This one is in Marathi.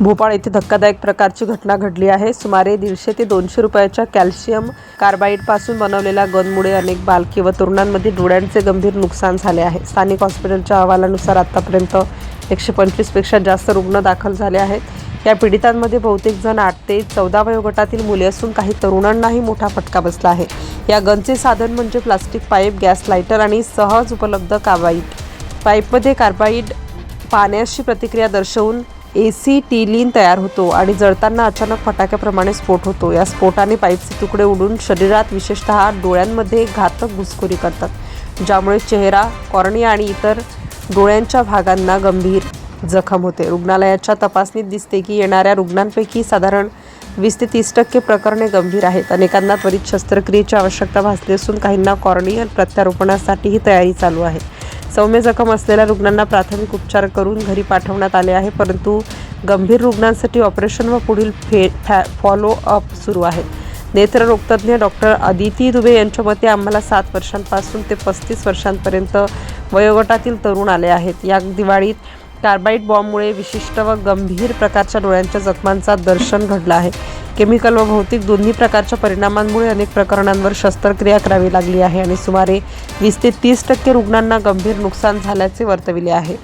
भोपाळ येथे धक्कादायक प्रकारची घटना घडली आहे. सुमारे दीडशे ते दोनशे रुपयाच्या कॅल्शियम कार्बाईडपासून बनवलेल्या गनमुळे अनेक बालके व तरुणांमध्ये डोळ्यांचे गंभीर नुकसान झाले आहे. स्थानिक हॉस्पिटलच्या अहवालानुसार आतापर्यंत एकशे पंचवीसपेक्षा जास्त रुग्ण दाखल झाले आहेत. या पीडितांमध्ये बहुतेक जण आठ ते चौदा वयोगटातील मुले असून काही तरुणांनाही मोठा फटका बसला आहे. या गनचे साधन म्हणजे प्लास्टिक पाईप गॅस लायटर आणि सहज उपलब्ध कार्बाईड पाईपमध्ये कार्बाईड पाण्याशी प्रतिक्रिया दर्शवून एसिटिलीन तयार होतो आणि जळताना अचानक फटाक्याप्रमाणे स्फोट होतो. या स्फोटाने पाईपचे तुकडे उडून शरीरात विशेषतः डोळ्यांमध्ये घातक घुसखोरी करतात ज्यामुळे चेहरा कॉर्निया आणि इतर डोळ्यांच्या भागांना गंभीर जखम होते. रुग्णालयाच्या तपासणीत दिसते की येणाऱ्या रुग्णांपैकी साधारण वीस ते तीस टक्के प्रकरणे गंभीर आहेत. अनेकांना त्वरित शस्त्रक्रियेची आवश्यकता भासली असून काहींना कॉर्नियल प्रत्यारोपणासाठीही तयारी चालू आहे. सौम्य जखम असलेल्या रुग्णांना प्राथमिक उपचार करून घरी पाठवण्यात आले आहे परंतु गंभीर रुग्णांसाठी ऑपरेशन व पुढील फे फॅ फॉलो अप सुरू आहे. नेत्ररोगतज्ञ डॉक्टर अदिती दुबे यांच्या मते आम्हाला सात वर्षांपासून ते पस्तीस वर्षांपर्यंत वयोगटातील तरुण आले आहेत. या दिवाळीत टार्बाईट बॉम्बमुळे विशिष्ट व गंभीर प्रकारच्या डोळ्यांच्या जखमांचा दर्शन घडला आहे. केमिकल व भौतिक दोन्ही प्रकारच्या परिणामांमुळे अनेक प्रकरणांवर शस्त्रक्रिया करावी लागली आहे आणि सुमारे वीस ते तीस टक्के रुग्णांना गंभीर नुकसान झाल्याचे वर्तविले आहे.